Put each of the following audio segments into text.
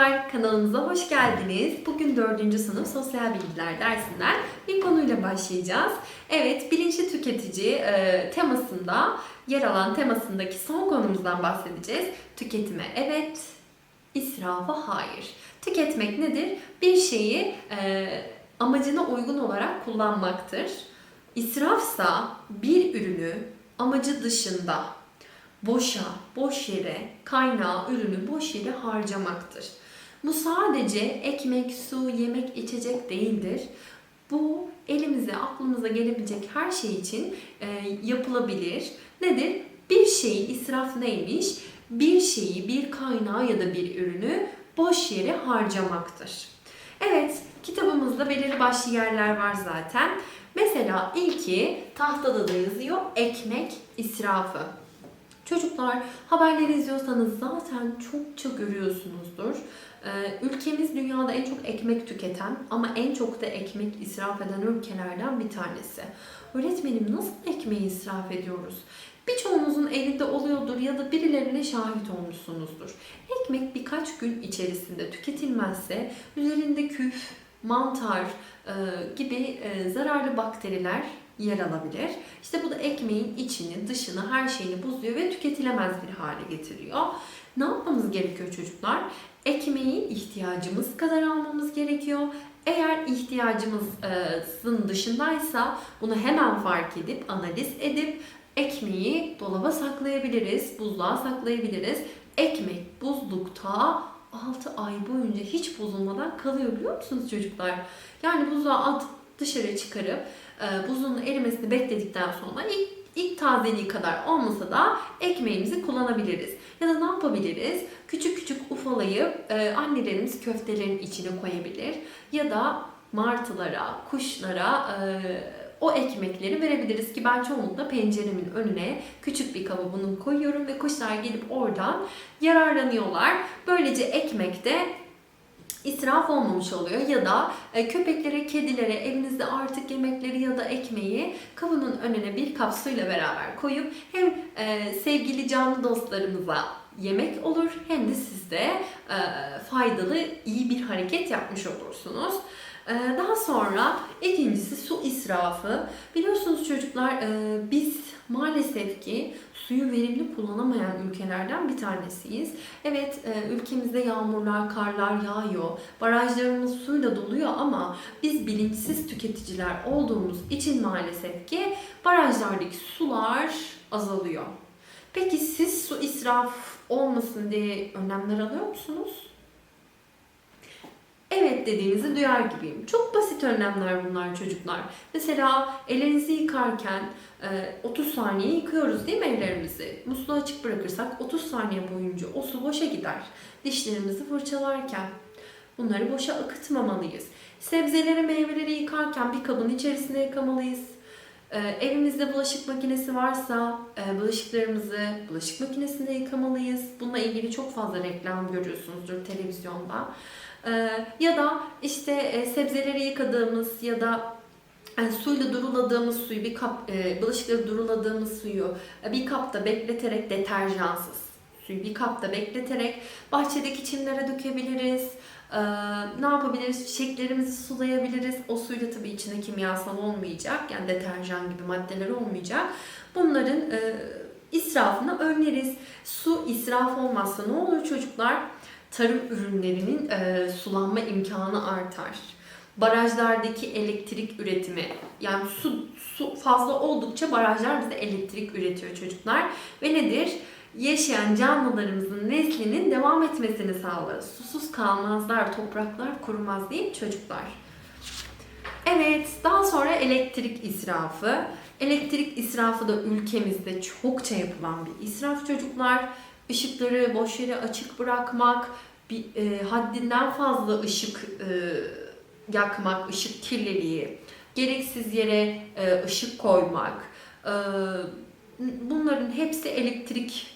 çocuklar, kanalımıza hoş geldiniz. Bugün 4. sınıf sosyal bilgiler dersinden bir konuyla başlayacağız. Evet, bilinçli tüketici e, temasında, yer alan temasındaki son konumuzdan bahsedeceğiz. Tüketime evet, israfa hayır. Tüketmek nedir? Bir şeyi e, amacına uygun olarak kullanmaktır. İsrafsa bir ürünü amacı dışında boşa, boş yere, kaynağı, ürünü boş yere harcamaktır. Bu sadece ekmek, su, yemek, içecek değildir. Bu elimize, aklımıza gelebilecek her şey için e, yapılabilir. Nedir? Bir şeyi, israf neymiş? Bir şeyi, bir kaynağı ya da bir ürünü boş yere harcamaktır. Evet, kitabımızda belirli başlı yerler var zaten. Mesela ilki tahtada da yazıyor ekmek israfı. Çocuklar haberleri izliyorsanız zaten çokça görüyorsunuzdur. Ee, ülkemiz dünyada en çok ekmek tüketen ama en çok da ekmek israf eden ülkelerden bir tanesi. Öğretmenim nasıl ekmeği israf ediyoruz? Birçoğunuzun evinde oluyordur ya da birilerine şahit olmuşsunuzdur. Ekmek birkaç gün içerisinde tüketilmezse üzerinde küf, mantar e, gibi e, zararlı bakteriler yer alabilir. İşte bu da ekmeğin içini, dışını, her şeyini bozuyor ve tüketilemez bir hale getiriyor. Ne yapmamız gerekiyor çocuklar? Ekmeği ihtiyacımız kadar almamız gerekiyor. Eğer ihtiyacımızın dışındaysa bunu hemen fark edip, analiz edip ekmeği dolaba saklayabiliriz, buzluğa saklayabiliriz. Ekmek buzlukta 6 ay boyunca hiç bozulmadan kalıyor biliyor musunuz çocuklar? Yani buzluğa atıp dışarı çıkarıp e, buzun erimesini bekledikten sonra ilk, ilk tazeliği kadar olmasa da ekmeğimizi kullanabiliriz. Ya da ne yapabiliriz? Küçük küçük ufalayıp e, annelerimiz köftelerin içine koyabilir. Ya da martılara, kuşlara e, o ekmekleri verebiliriz ki ben çoğunlukla penceremin önüne küçük bir kaba bunu koyuyorum ve kuşlar gelip oradan yararlanıyorlar. Böylece ekmekte israf olmamış oluyor ya da e, köpeklere, kedilere evinizde artık yemekleri ya da ekmeği kabının önüne bir kap suyla beraber koyup hem e, sevgili canlı dostlarımıza yemek olur hem de siz de e, faydalı iyi bir hareket yapmış olursunuz. E, Daha sonra ikincisi su israfı. Biliyorsunuz çocuklar e, biz maalesef ki suyu verimli kullanamayan ülkelerden bir tanesiyiz. Evet e, ülkemizde yağmurlar, karlar yağıyor. Barajlarımız suyla doluyor ama biz bilinçsiz tüketiciler olduğumuz için maalesef ki barajlardaki sular azalıyor. Peki siz su israf olmasın diye önlemler alıyor musunuz? Evet dediğinizi duyar gibiyim. Çok basit önlemler bunlar çocuklar. Mesela ellerinizi yıkarken e, 30 saniye yıkıyoruz değil mi ellerimizi? Musluğu açık bırakırsak 30 saniye boyunca o su boşa gider. Dişlerimizi fırçalarken bunları boşa akıtmamalıyız. Sebzeleri, meyveleri yıkarken bir kabın içerisinde yıkamalıyız. E, evimizde bulaşık makinesi varsa e, bulaşıklarımızı bulaşık makinesinde yıkamalıyız. Bununla ilgili çok fazla reklam görüyorsunuzdur televizyonda. Ee, ya da işte e, sebzeleri yıkadığımız ya da yani suyla duruladığımız suyu bir kap e, bulaşıkları duruladığımız suyu e, bir kapta bekleterek deterjansız suyu bir kapta bekleterek bahçedeki çimlere dökebiliriz. Ee, ne yapabiliriz? Çiçeklerimizi sulayabiliriz. O suyla tabii içinde kimyasal olmayacak. Yani deterjan gibi maddeler olmayacak. Bunların e, israfını önleriz. Su israf olmazsa ne olur çocuklar? tarım ürünlerinin e, sulanma imkanı artar. Barajlardaki elektrik üretimi yani su, su fazla oldukça barajlar bize elektrik üretiyor çocuklar. Ve nedir? Yaşayan canlılarımızın neslinin devam etmesini sağlar. Susuz kalmazlar, topraklar kurumaz değil mi çocuklar? Evet, daha sonra elektrik israfı. Elektrik israfı da ülkemizde çokça yapılan bir israf çocuklar ışıkları boş yere açık bırakmak, bir e, haddinden fazla ışık e, yakmak, ışık kirliliği, gereksiz yere e, ışık koymak, e, bunların hepsi elektrik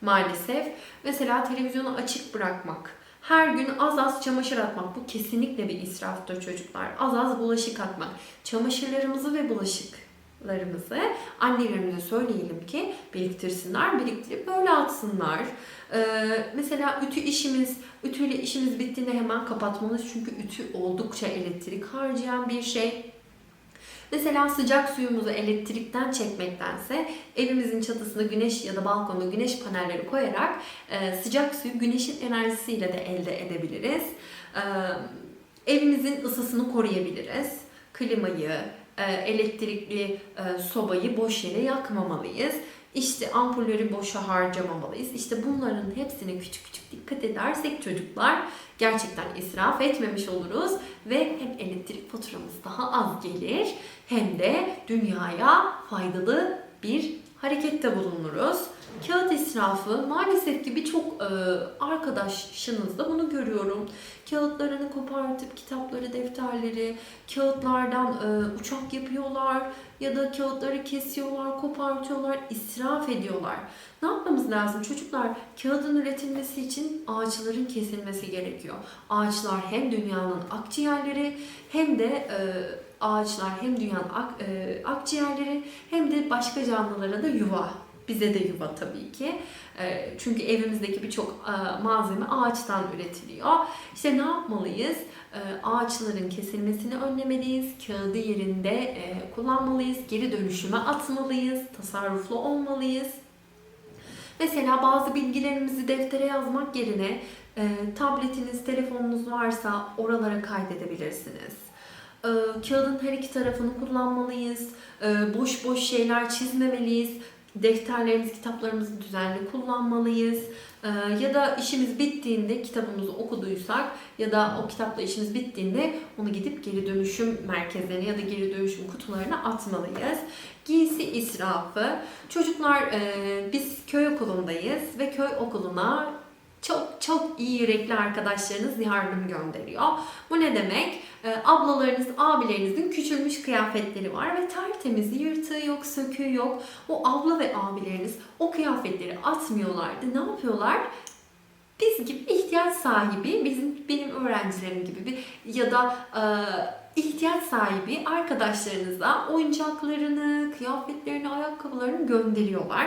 maalesef. Mesela televizyonu açık bırakmak, her gün az az çamaşır atmak bu kesinlikle bir israftır çocuklar. Az az bulaşık atmak. Çamaşırlarımızı ve bulaşık larımızı annelerimize söyleyelim ki biriktirsinler, biriktirip böyle atsınlar. Ee, mesela ütü işimiz, ütüyle işimiz bittiğinde hemen kapatmalıyız çünkü ütü oldukça elektrik harcayan bir şey. Mesela sıcak suyumuzu elektrikten çekmektense evimizin çatısına güneş ya da balkonda güneş panelleri koyarak e, sıcak suyu güneşin enerjisiyle de elde edebiliriz. E, evimizin ısısını koruyabiliriz. Klimayı, e, elektrikli sobayı boş yere yakmamalıyız. İşte ampulleri boşa harcamamalıyız. İşte bunların hepsine küçük küçük dikkat edersek çocuklar gerçekten israf etmemiş oluruz ve hem elektrik faturamız daha az gelir hem de dünyaya faydalı bir harekette bulunuruz. Kağıt israfı maalesef ki birçok e, arkadaşınızda bunu görüyorum. Kağıtlarını kopartıp kitapları, defterleri kağıtlardan e, uçak yapıyorlar ya da kağıtları kesiyorlar, kopartıyorlar, israf ediyorlar. Ne yapmamız lazım çocuklar? Kağıdın üretilmesi için ağaçların kesilmesi gerekiyor. Ağaçlar hem dünyanın akciğerleri hem de e, ağaçlar hem dünyanın ak, e, akciğerleri hem de başka canlılara da yuva. Bize de yuva tabii ki. E, çünkü evimizdeki birçok e, malzeme ağaçtan üretiliyor. İşte ne yapmalıyız? E, ağaçların kesilmesini önlemeliyiz. Kağıdı yerinde e, kullanmalıyız. Geri dönüşüme atmalıyız. Tasarruflu olmalıyız. Mesela bazı bilgilerimizi deftere yazmak yerine e, tabletiniz, telefonunuz varsa oralara kaydedebilirsiniz. E, kağıdın her iki tarafını kullanmalıyız. Boş boş şeyler çizmemeliyiz. Defterlerimiz, kitaplarımızı düzenli kullanmalıyız. E, ya da işimiz bittiğinde kitabımızı okuduysak ya da o kitapla işimiz bittiğinde onu gidip geri dönüşüm merkezlerine ya da geri dönüşüm kutularına atmalıyız. Giysi israfı. Çocuklar e, biz köy okulundayız ve köy okuluna çok çok iyi yürekli arkadaşlarınız yardım gönderiyor. Bu ne demek? Ee, ablalarınız, abilerinizin küçülmüş kıyafetleri var ve tertemiz, yırtığı yok, söküğü yok. O abla ve abileriniz o kıyafetleri atmıyorlardı. Ne yapıyorlar? Biz gibi ihtiyaç sahibi, bizim benim öğrencilerim gibi bir ya da e, ihtiyaç sahibi arkadaşlarınıza oyuncaklarını, kıyafetlerini, ayakkabılarını gönderiyorlar.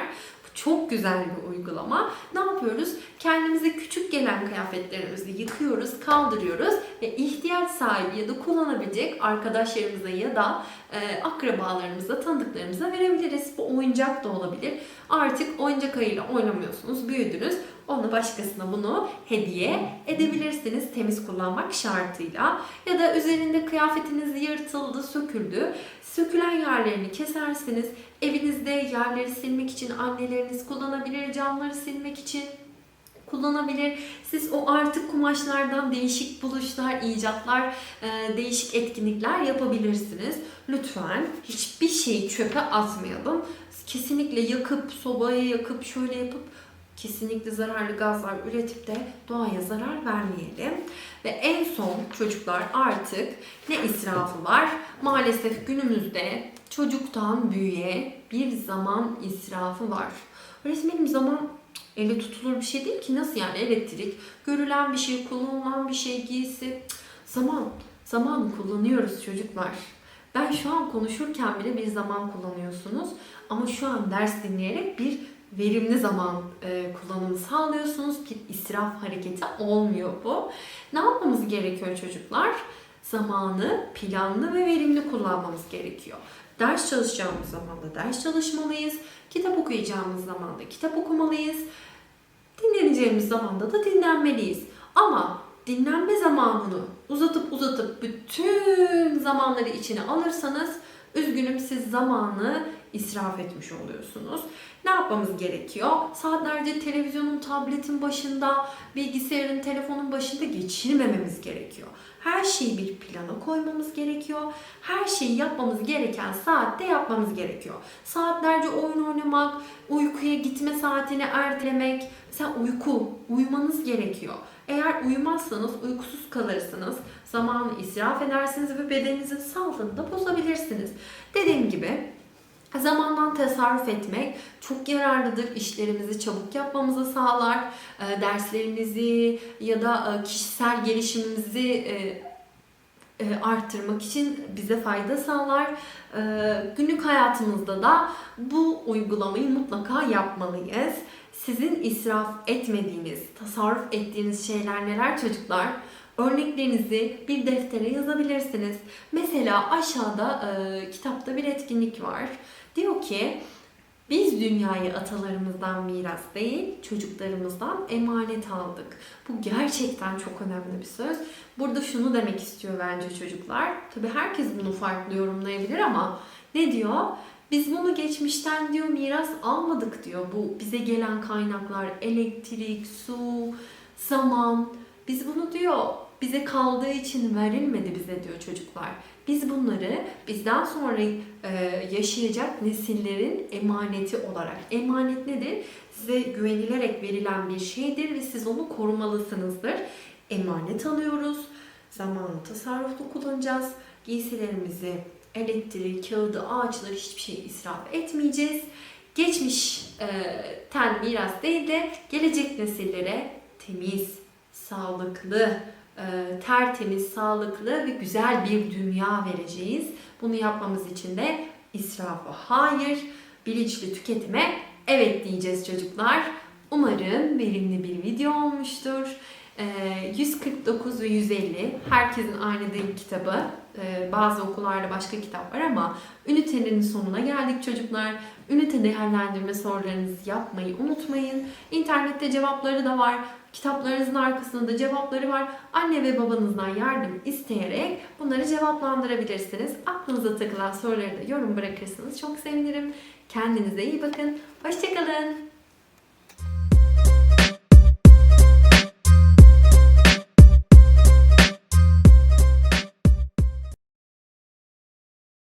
Çok güzel bir uygulama. Ne yapıyoruz? Kendimize küçük gelen kıyafetlerimizi yıkıyoruz, kaldırıyoruz ve ihtiyaç sahibi ya da kullanabilecek arkadaşlarımıza ya da e, akrabalarımıza, tanıdıklarımıza verebiliriz. Bu oyuncak da olabilir. Artık oyuncak ayıyla oynamıyorsunuz, büyüdünüz. Onu başkasına bunu hediye edebilirsiniz temiz kullanmak şartıyla. Ya da üzerinde kıyafetiniz yırtıldı, söküldü. Sökülen yerlerini kesersiniz. Evinizde yerleri silmek için anneleriniz kullanabilir, camları silmek için kullanabilir. Siz o artık kumaşlardan değişik buluşlar, icatlar, e, değişik etkinlikler yapabilirsiniz. Lütfen hiçbir şeyi çöpe atmayalım. Kesinlikle yakıp, sobaya yakıp, şöyle yapıp kesinlikle zararlı gazlar üretip de doğaya zarar vermeyelim. Ve en son çocuklar artık ne israfı var? Maalesef günümüzde çocuktan büyüğe bir zaman israfı var. Öğretmenim zaman elle tutulur bir şey değil ki. Nasıl yani elektrik? Görülen bir şey, kullanılan bir şey, giysi. Zaman. Zaman kullanıyoruz çocuklar. Ben şu an konuşurken bile bir zaman kullanıyorsunuz. Ama şu an ders dinleyerek bir verimli zaman e, kullanımı sağlıyorsunuz. Bir israf hareketi olmuyor bu. Ne yapmamız gerekiyor çocuklar? Zamanı planlı ve verimli kullanmamız gerekiyor. Ders çalışacağımız zaman da ders çalışmalıyız. Kitap okuyacağımız zaman da kitap okumalıyız. Dinleneceğimiz zamanda da dinlenmeliyiz. Ama dinlenme zamanını uzatıp uzatıp bütün zamanları içine alırsanız üzgünüm siz zamanı israf etmiş oluyorsunuz. Ne yapmamız gerekiyor? Saatlerce televizyonun, tabletin başında, bilgisayarın, telefonun başında geçirmememiz gerekiyor. Her şeyi bir plana koymamız gerekiyor. Her şeyi yapmamız gereken saatte yapmamız gerekiyor. Saatlerce oyun oynamak, uykuya gitme saatini ertelemek, mesela uyku, uyumanız gerekiyor. Eğer uyumazsanız uykusuz kalırsınız, zamanı israf edersiniz ve bedeninizin sağlığını da bozabilirsiniz. Dediğim gibi Zamandan tasarruf etmek çok yararlıdır. İşlerimizi çabuk yapmamızı sağlar. E, derslerimizi ya da e, kişisel gelişimimizi e, e, arttırmak için bize fayda sağlar. E, günlük hayatımızda da bu uygulamayı mutlaka yapmalıyız. Sizin israf etmediğiniz, tasarruf ettiğiniz şeyler neler çocuklar? Örneklerinizi bir deftere yazabilirsiniz. Mesela aşağıda e, kitapta bir etkinlik var. Diyor ki biz dünyayı atalarımızdan miras değil, çocuklarımızdan emanet aldık. Bu gerçekten çok önemli bir söz. Burada şunu demek istiyor bence çocuklar. Tabii herkes bunu farklı yorumlayabilir ama ne diyor? Biz bunu geçmişten diyor miras almadık diyor. Bu bize gelen kaynaklar elektrik, su, zaman. Biz bunu diyor bize kaldığı için verilmedi bize diyor çocuklar. Biz bunları bizden sonra e, yaşayacak nesillerin emaneti olarak. Emanet nedir? Size güvenilerek verilen bir şeydir ve siz onu korumalısınızdır. Emanet alıyoruz. Zamanı tasarruflu kullanacağız. Giysilerimizi, elektrik, kağıdı, ağaçları hiçbir şey israf etmeyeceğiz. Geçmiş e, miras değil de gelecek nesillere temiz, sağlıklı, tertemiz, sağlıklı ve güzel bir dünya vereceğiz. Bunu yapmamız için de israfa hayır, bilinçli tüketime evet diyeceğiz çocuklar. Umarım verimli bir video olmuştur. E, 149 ve 150 herkesin aynı değil kitabı. E, bazı okullarda başka kitap var ama ünitenin sonuna geldik çocuklar. Ünite değerlendirme sorularınızı yapmayı unutmayın. İnternette cevapları da var. Kitaplarınızın arkasında da cevapları var. Anne ve babanızdan yardım isteyerek bunları cevaplandırabilirsiniz. Aklınıza takılan soruları da yorum bırakırsanız çok sevinirim. Kendinize iyi bakın. Hoşçakalın.